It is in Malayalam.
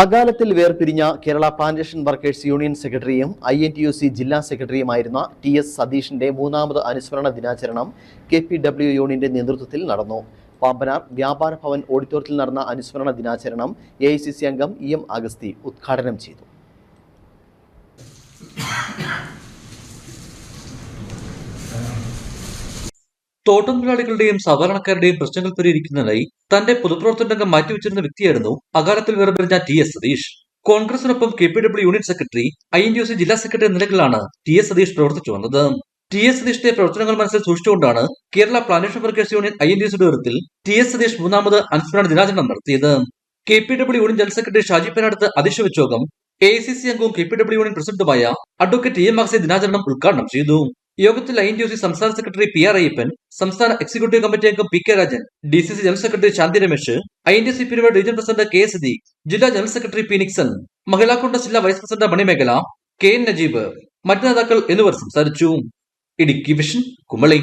അകാലത്തിൽ വേർപിരിഞ്ഞ കേരള പ്ലാന്റേഷൻ വർക്കേഴ്സ് യൂണിയൻ സെക്രട്ടറിയും I N T U C ജില്ലാ സെക്രട്ടറിയുമായിരുന്ന ടി എസ് സതീഷിന്റെ മൂന്നാമത് അനുസ്മരണ ദിനാചരണം കെ പി ഡബ്ല്യു യൂണിയന്റെ നേതൃത്വത്തിൽ നടന്നു. പാമ്പനാർ വ്യാപാര ഭവൻ ഓഡിറ്റോറിയത്തിൽ നടന്ന അനുസ്മരണ ദിനാചരണം എ ഐ സി സി അംഗം ഇ എം അഗസ്തി ഉദ്ഘാടനം ചെയ്തു. തോട്ടം തൊഴിലാളികളുടെയും സാധാരണക്കാരുടെയും പ്രശ്നങ്ങൾ പരിഹരിക്കുന്നതിനായി തന്റെ പൊതുപ്രവർത്തന രംഗം മാറ്റിവെച്ചിരുന്ന വ്യക്തിയായിരുന്നു അകാലത്തിൽ വേർപിരിഞ്ഞ T S Satheesh. കോൺഗ്രസിനൊപ്പം K P W union secretary I N U C ജില്ലാ സെക്രട്ടറി നിലകളിലാണ് ടി എസ് സതീഷ് പ്രവർത്തിച്ചു വന്നത്. ടി എസ് സതീഷിന്റെ പ്രവർത്തനങ്ങൾ മനസ്സിൽ സൂക്ഷിച്ചുകൊണ്ടാണ് Kerala plantation workers union I N D സിയുടെ നേതൃത്വത്തിൽ ടി എസ് സതീഷ് മൂന്നാമത് അനുസ്മരണ ദിനാചരണം നടത്തിയത്. K P W union general secretary Shaji പേനടുത്ത് അധ്യക്ഷ വെച്ചോകം എ സി സി അംഗവും കെ പി ഡബ്ല്യു യൂണിയൻ പ്രസിഡന്റുമായ അഡ്വക്കേറ്റ് എം മാക്സി ദിനാചരണം ഉദ്ഘാടനം ചെയ്തു. യോഗത്തിൽ ഐ എൻ ടി സംസ്ഥാന സെക്രട്ടറി പി ആർ അയ്യപ്പൻ സംസ്ഥാന എക്സിക്യൂട്ടീവ് കമ്മിറ്റി അംഗം P K Rajan D C C general secretary Shanti Ramesh I N T C പിരിവ് റീജിയൻ പ്രസിഡന്റ് കെ എസ് ജില്ലാ general secretary P Nixon Mahila Congress ജില്ലാ vice president Manimekhala K N Najeeb മറ്റു നേതാക്കൾ എന്നിവർ സംസാരിച്ചു. ഇടുക്കി വിഷൻ കുമളി.